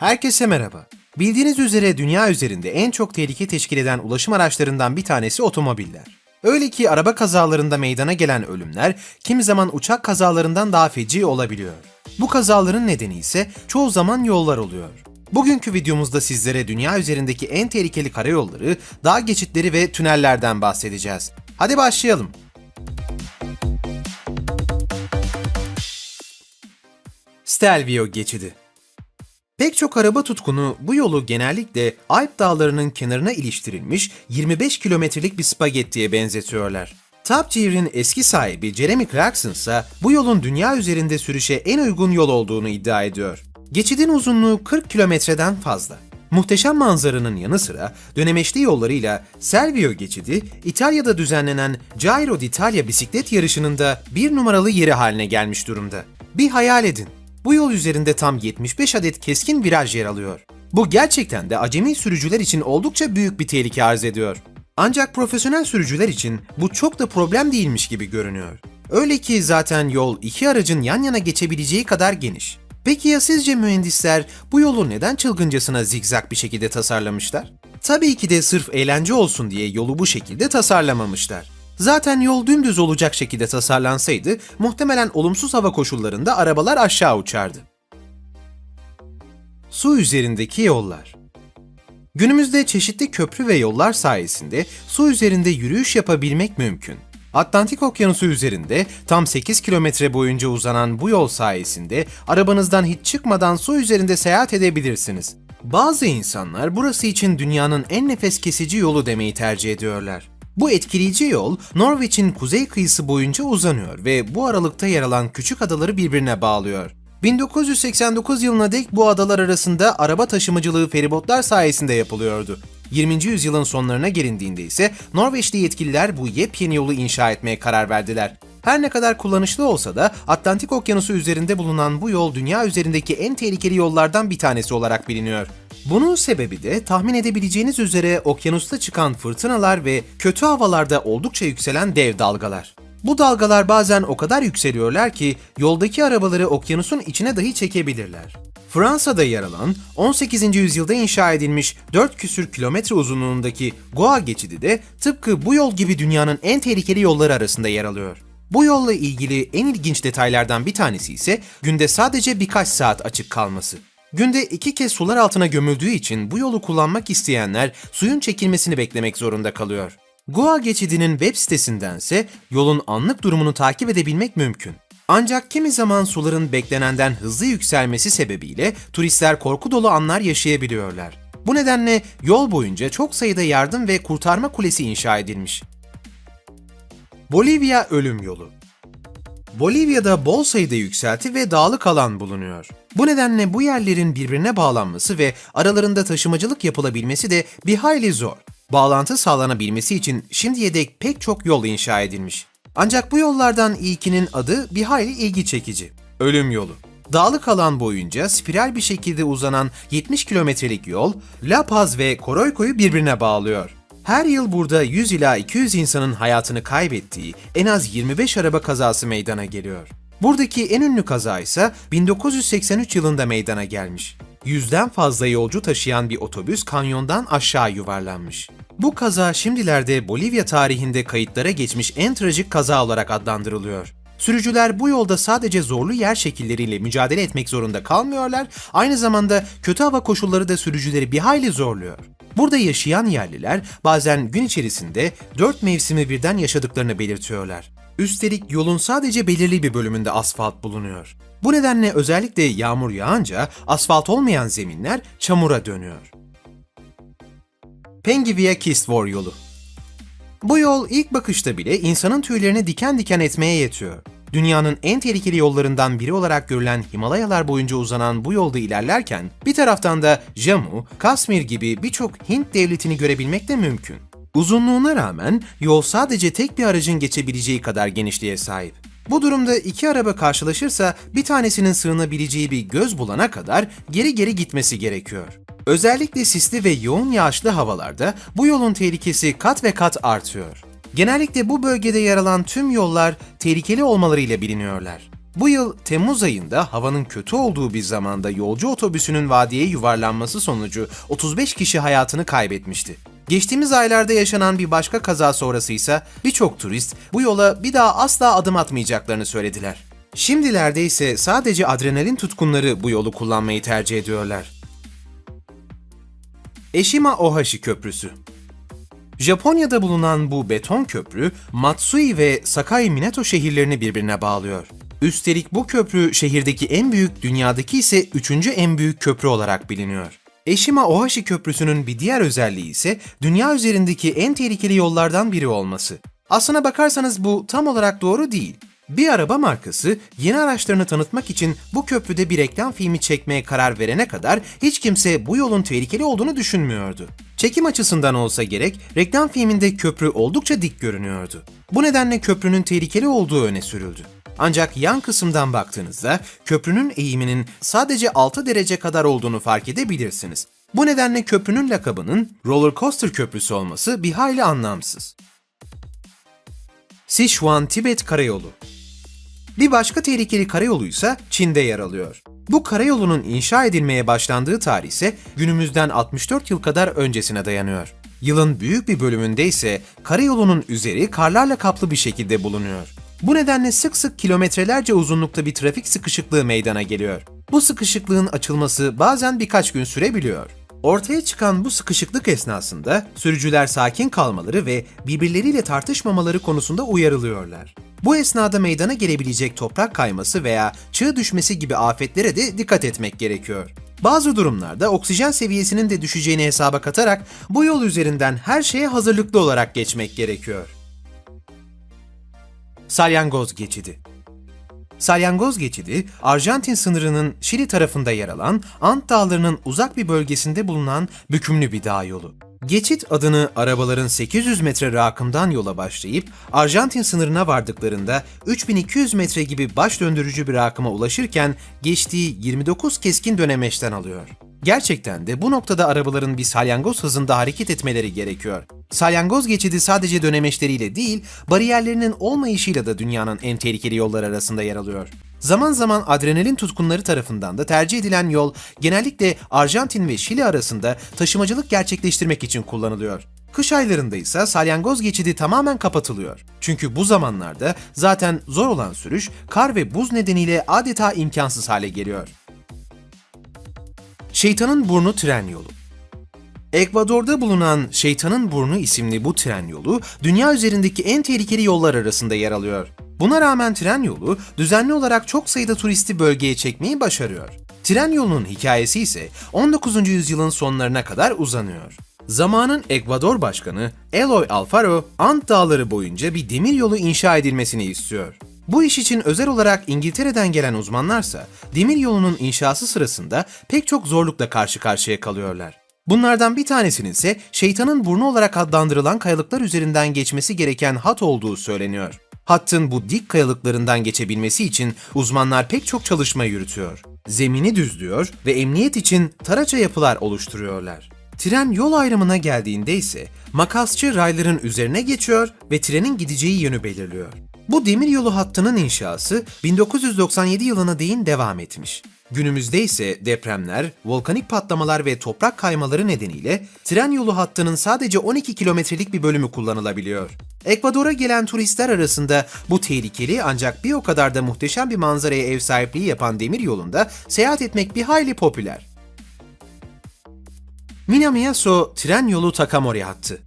Herkese merhaba. Bildiğiniz üzere dünya üzerinde en çok tehlike teşkil eden ulaşım araçlarından bir tanesi otomobiller. Öyle ki araba kazalarında meydana gelen ölümler kimi zaman uçak kazalarından daha feci olabiliyor. Bu kazaların nedeni ise çoğu zaman yollar oluyor. Bugünkü videomuzda sizlere dünya üzerindeki en tehlikeli karayolları, dağ geçitleri ve tünellerden bahsedeceğiz. Hadi başlayalım. Stelvio geçidi Pek çok araba tutkunu bu yolu genellikle Alp dağlarının kenarına iliştirilmiş 25 kilometrelik bir spagettiye benzetiyorlar. Top Gear'in eski sahibi Jeremy Clarkson ise bu yolun dünya üzerinde sürüşe en uygun yol olduğunu iddia ediyor. Geçidin uzunluğu 40 kilometreden fazla. Muhteşem manzaranın yanı sıra dönemeçli yollarıyla Selvio geçidi, İtalya'da düzenlenen Giro d'Italia bisiklet yarışının da bir numaralı yeri haline gelmiş durumda. Bir hayal edin. Bu yol üzerinde tam 75 adet keskin viraj yer alıyor. Bu gerçekten de acemi sürücüler için oldukça büyük bir tehlike arz ediyor. Ancak profesyonel sürücüler için bu çok da problem değilmiş gibi görünüyor. Öyle ki zaten yol iki aracın yan yana geçebileceği kadar geniş. Peki ya sizce mühendisler bu yolu neden çılgıncasına zigzag bir şekilde tasarlamışlar? Tabii ki de sırf eğlence olsun diye yolu bu şekilde tasarlamamışlar. Zaten yol dümdüz olacak şekilde tasarlansaydı muhtemelen olumsuz hava koşullarında arabalar aşağı uçardı. Su üzerindeki yollar Günümüzde çeşitli köprü ve yollar sayesinde su üzerinde yürüyüş yapabilmek mümkün. Atlantik Okyanusu üzerinde tam 8 kilometre boyunca uzanan bu yol sayesinde arabanızdan hiç çıkmadan su üzerinde seyahat edebilirsiniz. Bazı insanlar burası için dünyanın en nefes kesici yolu demeyi tercih ediyorlar. Bu etkileyici yol Norveç'in kuzey kıyısı boyunca uzanıyor ve bu aralıkta yer alan küçük adaları birbirine bağlıyor. 1989 yılına dek bu adalar arasında araba taşımacılığı feribotlar sayesinde yapılıyordu. 20. yüzyılın sonlarına gelindiğinde ise Norveçli yetkililer bu yepyeni yolu inşa etmeye karar verdiler. Her ne kadar kullanışlı olsa da Atlantik Okyanusu üzerinde bulunan bu yol dünya üzerindeki en tehlikeli yollardan bir tanesi olarak biliniyor. Bunun sebebi de tahmin edebileceğiniz üzere okyanusta çıkan fırtınalar ve kötü havalarda oldukça yükselen dev dalgalar. Bu dalgalar bazen o kadar yükseliyorlar ki yoldaki arabaları okyanusun içine dahi çekebilirler. Fransa'da yer alan 18. yüzyılda inşa edilmiş 4 küsür kilometre uzunluğundaki Goa geçidi de tıpkı bu yol gibi dünyanın en tehlikeli yolları arasında yer alıyor. Bu yolla ilgili en ilginç detaylardan bir tanesi ise günde sadece birkaç saat açık kalması. Günde iki kez sular altına gömüldüğü için bu yolu kullanmak isteyenler suyun çekilmesini beklemek zorunda kalıyor. Goa geçidinin web sitesindense yolun anlık durumunu takip edebilmek mümkün. Ancak kimi zaman suların beklenenden hızlı yükselmesi sebebiyle turistler korku dolu anlar yaşayabiliyorlar. Bu nedenle yol boyunca çok sayıda yardım ve kurtarma kulesi inşa edilmiş. Bolivya Ölüm Yolu Bolivya'da bol sayıda yükselti ve dağlık alan bulunuyor. Bu nedenle bu yerlerin birbirine bağlanması ve aralarında taşımacılık yapılabilmesi de bir hayli zor. Bağlantı sağlanabilmesi için şimdiye dek pek çok yol inşa edilmiş. Ancak bu yollardan ilkinin adı bir hayli ilgi çekici. Ölüm yolu. Dağlık alan boyunca spiral bir şekilde uzanan 70 kilometrelik yol, La Paz ve Coroico'yu birbirine bağlıyor. Her yıl burada 100 ila 200 insanın hayatını kaybettiği en az 25 araba kazası meydana geliyor. Buradaki en ünlü kaza ise 1983 yılında meydana gelmiş. Yüzden fazla yolcu taşıyan bir otobüs kanyondan aşağı yuvarlanmış. Bu kaza şimdilerde Bolivya tarihinde kayıtlara geçmiş en trajik kaza olarak adlandırılıyor. Sürücüler bu yolda sadece zorlu yer şekilleriyle mücadele etmek zorunda kalmıyorlar, aynı zamanda kötü hava koşulları da sürücüleri bir hayli zorluyor. Burada yaşayan yerliler bazen gün içerisinde dört mevsimi birden yaşadıklarını belirtiyorlar. Üstelik yolun sadece belirli bir bölümünde asfalt bulunuyor. Bu nedenle özellikle yağmur yağınca asfalt olmayan zeminler çamura dönüyor. Pengivia Kistvor yolu Bu yol ilk bakışta bile insanın tüylerini diken diken etmeye yetiyor. Dünyanın en tehlikeli yollarından biri olarak görülen Himalayalar boyunca uzanan bu yolda ilerlerken bir taraftan da Jammu, Kasmir gibi birçok Hint devletini görebilmek de mümkün. Uzunluğuna rağmen yol sadece tek bir aracın geçebileceği kadar genişliğe sahip. Bu durumda iki araba karşılaşırsa bir tanesinin sığınabileceği bir göz bulana kadar geri geri gitmesi gerekiyor. Özellikle sisli ve yoğun yağışlı havalarda bu yolun tehlikesi kat ve kat artıyor. Genellikle bu bölgede yer alan tüm yollar tehlikeli olmalarıyla biliniyorlar. Bu yıl Temmuz ayında havanın kötü olduğu bir zamanda yolcu otobüsünün vadiye yuvarlanması sonucu 35 kişi hayatını kaybetmişti. Geçtiğimiz aylarda yaşanan bir başka kaza sonrası ise birçok turist bu yola bir daha asla adım atmayacaklarını söylediler. Şimdilerde ise sadece adrenalin tutkunları bu yolu kullanmayı tercih ediyorlar. Eşima Ohashi Köprüsü Japonya'da bulunan bu beton köprü, Matsui ve Sakai Minato şehirlerini birbirine bağlıyor. Üstelik bu köprü şehirdeki en büyük, dünyadaki ise üçüncü en büyük köprü olarak biliniyor. Eşima Ohashi Köprüsü'nün bir diğer özelliği ise dünya üzerindeki en tehlikeli yollardan biri olması. Aslına bakarsanız bu tam olarak doğru değil. Bir araba markası yeni araçlarını tanıtmak için bu köprüde bir reklam filmi çekmeye karar verene kadar hiç kimse bu yolun tehlikeli olduğunu düşünmüyordu. Çekim açısından olsa gerek reklam filminde köprü oldukça dik görünüyordu. Bu nedenle köprünün tehlikeli olduğu öne sürüldü. Ancak yan kısımdan baktığınızda köprünün eğiminin sadece 6 derece kadar olduğunu fark edebilirsiniz. Bu nedenle köprünün lakabının roller coaster köprüsü olması bir hayli anlamsız. Sichuan-Tibet Karayolu bir başka tehlikeli karayolu ise Çin'de yer alıyor. Bu karayolunun inşa edilmeye başlandığı tarih ise günümüzden 64 yıl kadar öncesine dayanıyor. Yılın büyük bir bölümünde ise karayolunun üzeri karlarla kaplı bir şekilde bulunuyor. Bu nedenle sık sık kilometrelerce uzunlukta bir trafik sıkışıklığı meydana geliyor. Bu sıkışıklığın açılması bazen birkaç gün sürebiliyor. Ortaya çıkan bu sıkışıklık esnasında sürücüler sakin kalmaları ve birbirleriyle tartışmamaları konusunda uyarılıyorlar. Bu esnada meydana gelebilecek toprak kayması veya çığ düşmesi gibi afetlere de dikkat etmek gerekiyor. Bazı durumlarda oksijen seviyesinin de düşeceğini hesaba katarak bu yol üzerinden her şeye hazırlıklı olarak geçmek gerekiyor. Salyangoz Geçidi Salyangoz Geçidi, Arjantin sınırının Şili tarafında yer alan Ant Dağları'nın uzak bir bölgesinde bulunan bükümlü bir dağ yolu. Geçit adını arabaların 800 metre rakımdan yola başlayıp Arjantin sınırına vardıklarında 3200 metre gibi baş döndürücü bir rakıma ulaşırken geçtiği 29 keskin dönemeçten alıyor. Gerçekten de bu noktada arabaların bir salyangoz hızında hareket etmeleri gerekiyor. Salyangoz geçidi sadece dönemeçleriyle değil, bariyerlerinin olmayışıyla da dünyanın en tehlikeli yollar arasında yer alıyor. Zaman zaman adrenalin tutkunları tarafından da tercih edilen yol genellikle Arjantin ve Şili arasında taşımacılık gerçekleştirmek için kullanılıyor. Kış aylarında ise salyangoz geçidi tamamen kapatılıyor. Çünkü bu zamanlarda zaten zor olan sürüş kar ve buz nedeniyle adeta imkansız hale geliyor. Şeytanın Burnu Tren Yolu Ekvador'da bulunan Şeytanın Burnu isimli bu tren yolu, dünya üzerindeki en tehlikeli yollar arasında yer alıyor. Buna rağmen tren yolu düzenli olarak çok sayıda turisti bölgeye çekmeyi başarıyor. Tren yolunun hikayesi ise 19. yüzyılın sonlarına kadar uzanıyor. Zamanın Ekvador Başkanı Eloy Alfaro, Ant Dağları boyunca bir demir yolu inşa edilmesini istiyor. Bu iş için özel olarak İngiltere'den gelen uzmanlarsa demir yolunun inşası sırasında pek çok zorlukla karşı karşıya kalıyorlar. Bunlardan bir tanesinin ise şeytanın burnu olarak adlandırılan kayalıklar üzerinden geçmesi gereken hat olduğu söyleniyor. Hattın bu dik kayalıklarından geçebilmesi için uzmanlar pek çok çalışma yürütüyor. Zemini düzlüyor ve emniyet için taraça yapılar oluşturuyorlar. Tren yol ayrımına geldiğinde ise makasçı rayların üzerine geçiyor ve trenin gideceği yönü belirliyor. Bu demiryolu hattının inşası 1997 yılına değin devam etmiş. Günümüzde ise depremler, volkanik patlamalar ve toprak kaymaları nedeniyle tren yolu hattının sadece 12 kilometrelik bir bölümü kullanılabiliyor. Ekvador'a gelen turistler arasında bu tehlikeli ancak bir o kadar da muhteşem bir manzaraya ev sahipliği yapan demir yolunda seyahat etmek bir hayli popüler. Minamiyaso tren yolu Takamori hattı.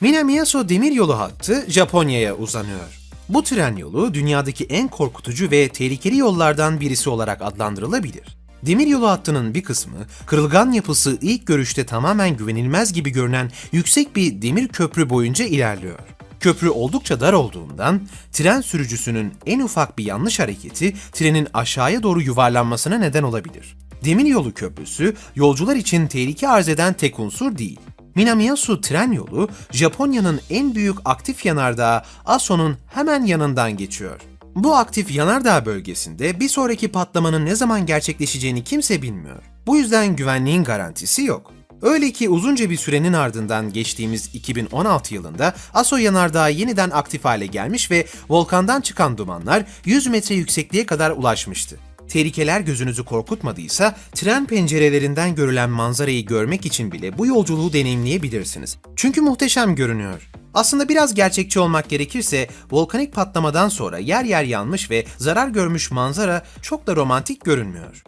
Minamiyaso demir yolu hattı Japonya'ya uzanıyor. Bu tren yolu dünyadaki en korkutucu ve tehlikeli yollardan birisi olarak adlandırılabilir. Demiryolu hattının bir kısmı, kırılgan yapısı ilk görüşte tamamen güvenilmez gibi görünen yüksek bir demir köprü boyunca ilerliyor. Köprü oldukça dar olduğundan tren sürücüsünün en ufak bir yanlış hareketi trenin aşağıya doğru yuvarlanmasına neden olabilir. Demiryolu köprüsü yolcular için tehlike arz eden tek unsur değil. Minamiyasu tren yolu, Japonya'nın en büyük aktif yanardağı Aso'nun hemen yanından geçiyor. Bu aktif yanardağ bölgesinde bir sonraki patlamanın ne zaman gerçekleşeceğini kimse bilmiyor. Bu yüzden güvenliğin garantisi yok. Öyle ki uzunca bir sürenin ardından geçtiğimiz 2016 yılında Aso Yanardağı yeniden aktif hale gelmiş ve volkandan çıkan dumanlar 100 metre yüksekliğe kadar ulaşmıştı. Tehlikeler gözünüzü korkutmadıysa tren pencerelerinden görülen manzarayı görmek için bile bu yolculuğu deneyimleyebilirsiniz. Çünkü muhteşem görünüyor. Aslında biraz gerçekçi olmak gerekirse volkanik patlamadan sonra yer yer yanmış ve zarar görmüş manzara çok da romantik görünmüyor.